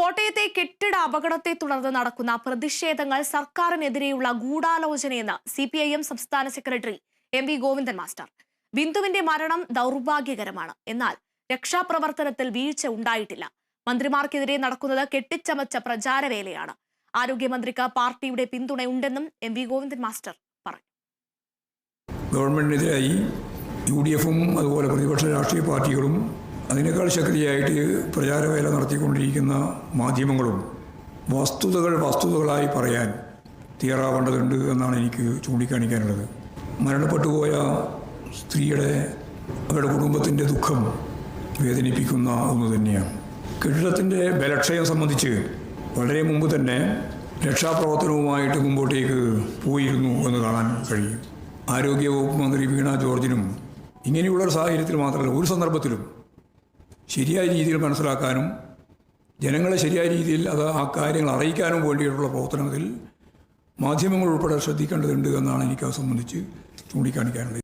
കോട്ടയത്തെ കെട്ടിട അപകടത്തെ തുടർന്ന് നടക്കുന്ന പ്രതിഷേധങ്ങൾ സർക്കാരിനെതിരെയുള്ള ഗൂഢാലോചനയെന്ന് സി പി ഐ എം സംസ്ഥാന secretary M V Govindan master. ബിന്ദുവിന്റെ മരണം ദൗർഭാഗ്യകരമാണ്. എന്നാൽ രക്ഷാപ്രവർത്തനത്തിൽ വീഴ്ച ഉണ്ടായിട്ടില്ല. മന്ത്രിമാർക്കെതിരെ നടക്കുന്നത് കെട്ടിച്ചമച്ച പ്രചാരവേലയാണ്. ആരോഗ്യമന്ത്രിക്ക് പാർട്ടിയുടെ പിന്തുണയുണ്ടെന്നും എം വി ഗോവിന്ദൻ മാസ്റ്റർ പറഞ്ഞു. ഗവൺമെന്റിനെതിരായി യു ഡി എഫും അതുപോലെ പ്രതിപക്ഷ രാഷ്ട്രീയ പാർട്ടികളും അതിനേക്കാൾ ശക്തിയായിട്ട് പ്രചാരവേല നടത്തിക്കൊണ്ടിരിക്കുന്ന മാധ്യമങ്ങളും വസ്തുതകൾ വസ്തുതകളായി പറയാൻ തയ്യാറാവേണ്ടതുണ്ട് എന്നാണ് എനിക്ക് ചൂണ്ടിക്കാണിക്കാനുള്ളത്. മരണപ്പെട്ടുപോയ സ്ത്രീയുടെ അവരുടെ കുടുംബത്തിന്റെ ദുഃഖം വേദനിപ്പിക്കുന്ന ഒന്ന് തന്നെയാണ്. കെട്ടിടത്തിന്റെ ബലക്ഷയം സംബന്ധിച്ച് വളരെ മുമ്പ് തന്നെ രക്ഷാപ്രവർത്തനവുമായിട്ട് മുമ്പോട്ടേക്ക് പോയിരുന്നു എന്ന് കാണാൻ കഴിയും. ആരോഗ്യവകുപ്പ് മന്ത്രി വീണ ജോർജിനും ഇങ്ങനെയുള്ള ഒരു സാഹചര്യത്തിൽ മാത്രമല്ല ഒരു സന്ദർഭത്തിലും ശരിയായ രീതിയിൽ മനസ്സിലാക്കാനും ജനങ്ങളെ ശരിയായ രീതിയിൽ അത് ആ കാര്യങ്ങൾ അറിയിക്കാനും വേണ്ടിയിട്ടുള്ള പ്രവർത്തനത്തിൽ മാധ്യമങ്ങൾ ഉൾപ്പെടെ ശ്രദ്ധിക്കേണ്ടതുണ്ട് എന്നാണ് എനിക്ക് അത് സംബന്ധിച്ച് ചൂണ്ടിക്കാണിക്കാനുള്ളത്.